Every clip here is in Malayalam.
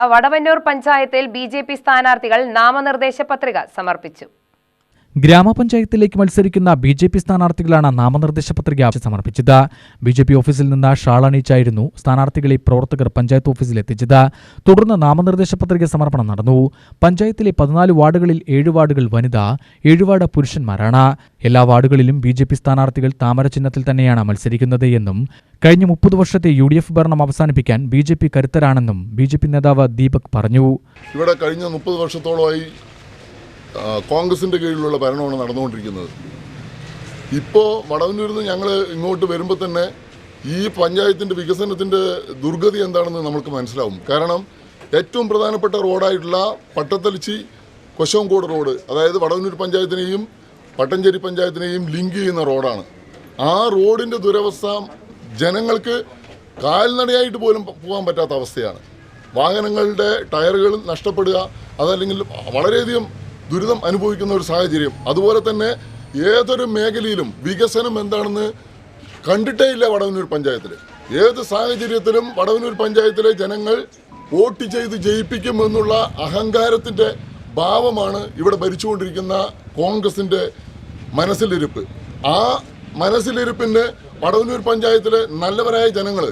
വടവന്നൂർ പഞ്ചായത്തിൽ ബി ജെ പി സ്ഥാനാർത്ഥികൾ നാമനിർദ്ദേശ പത്രിക സമർപ്പിച്ചു. ഗ്രാമപഞ്ചായത്തിലേക്ക് മത്സരിക്കുന്ന ബി ജെ പി സ്ഥാനാർത്ഥികളാണ് നാമനിർദ്ദേശ പത്രിക സമർപ്പിച്ചത്. ബി ജെ പി ഓഫീസിൽ നിന്ന് ഷാളണീച്ചായിരുന്നു സ്ഥാനാർത്ഥികളെ പ്രവർത്തകർ പഞ്ചായത്ത് ഓഫീസിൽ എത്തിച്ചത് തുടർന്ന് നാമനിർദ്ദേശ പത്രിക സമർപ്പണം നടന്നു. പഞ്ചായത്തിലെ പതിനാല് വാർഡുകളിൽ ഏഴ് വാർഡുകൾ വനിത ഏഴ് വാർഡ് പുരുഷന്മാരാണ്. എല്ലാ വാർഡുകളിലും ബി ജെ പി സ്ഥാനാർത്ഥികൾ താമര ചിഹ്നത്തിൽ തന്നെയാണ് മത്സരിക്കുന്നത് എന്നും കഴിഞ്ഞ മുപ്പത് വർഷത്തെ യു ഡി എഫ് ഭരണം അവസാനിപ്പിക്കാൻ ബി ജെ പി കരുത്തരാണെന്നും ബി ജെ പി നേതാവ് ദീപക് പറഞ്ഞു. ഇവിടെ കഴിഞ്ഞ മുപ്പത് വർഷത്തോളമായി കോൺഗ്രസിന്റെ കീഴിലുള്ള ഭരണമാണ് നടന്നുകൊണ്ടിരിക്കുന്നത്. ഇപ്പോൾ വടവന്നൂരിൽ നിന്ന് ഞങ്ങൾ ഇങ്ങോട്ട് വരുമ്പോൾ തന്നെ ഈ പഞ്ചായത്തിന്റെ വികസനത്തിന്റെ ദുർഗതി എന്താണെന്ന് നമ്മൾക്ക് മനസ്സിലാവും. കാരണം ഏറ്റവും പ്രധാനപ്പെട്ട റോഡായിട്ടുള്ള പട്ടത്തലിച്ചി കൊശവങ്കോട് റോഡ് അതായത് വടവന്നൂർ പഞ്ചായത്തിനെയും പട്ടഞ്ചേരി പഞ്ചായത്തിനെയും ലിങ്ക് ചെയ്യുന്ന റോഡാണ്. ആ റോഡിന്റെ ദുരവസ്ഥ ജനങ്ങൾക്ക് കാൽനടയായിട്ട് പോലും പോകാൻ പറ്റാത്ത അവസ്ഥയാണ്. വാഹനങ്ങളുടെ ടയറുകൾ നഷ്ടപ്പെടുക അതല്ലെങ്കിൽ വളരെയധികം ദുരിതം അനുഭവിക്കുന്ന ഒരു സാഹചര്യം. അതുപോലെ തന്നെ ഏതൊരു മേഖലയിലും വികസനം എന്താണെന്ന് കണ്ടിട്ടേ ഇല്ല വടവന്നൂർ പഞ്ചായത്തിൽ ഏത് സാഹചര്യത്തിലും വടവന്നൂർ പഞ്ചായത്തിലെ ജനങ്ങൾ വോട്ട് ചെയ്ത് ജയിപ്പിക്കുമെന്നുള്ള അഹങ്കാരത്തിന്റെ ഭാവമാണ് ഇവിടെ ഭരിച്ചുകൊണ്ടിരിക്കുന്ന കോൺഗ്രസിന്റെ മനസ്സിലിരിപ്പ്. ആ മനസ്സിലിരിപ്പിന് വടവന്നൂർ പഞ്ചായത്തിലെ നല്ലവരായ ജനങ്ങൾ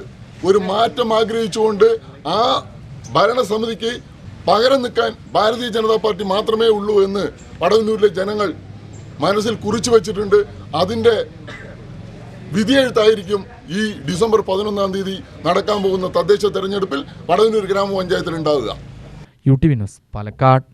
ഒരു മാറ്റം ആഗ്രഹിച്ചുകൊണ്ട് ആ ഭരണസമിതിക്ക് പകരം നിൽക്കാൻ ഭാരതീയ ജനതാ പാർട്ടി മാത്രമേ ഉള്ളൂ എന്ന് വടവന്നൂരിലെ ജനങ്ങൾ മനസ്സിൽ കുറിച്ചു വച്ചിട്ടുണ്ട്. അതിന്റെ വിധിയെഴുത്തായിരിക്കും ഈ ഡിസംബർ പതിനൊന്നാം തീയതി നടക്കാൻ പോകുന്ന തദ്ദേശ തെരഞ്ഞെടുപ്പിൽ വടവന്നൂർ ഗ്രാമപഞ്ചായത്തിൽ ഉണ്ടാവുക. U T Vinos Palakkad.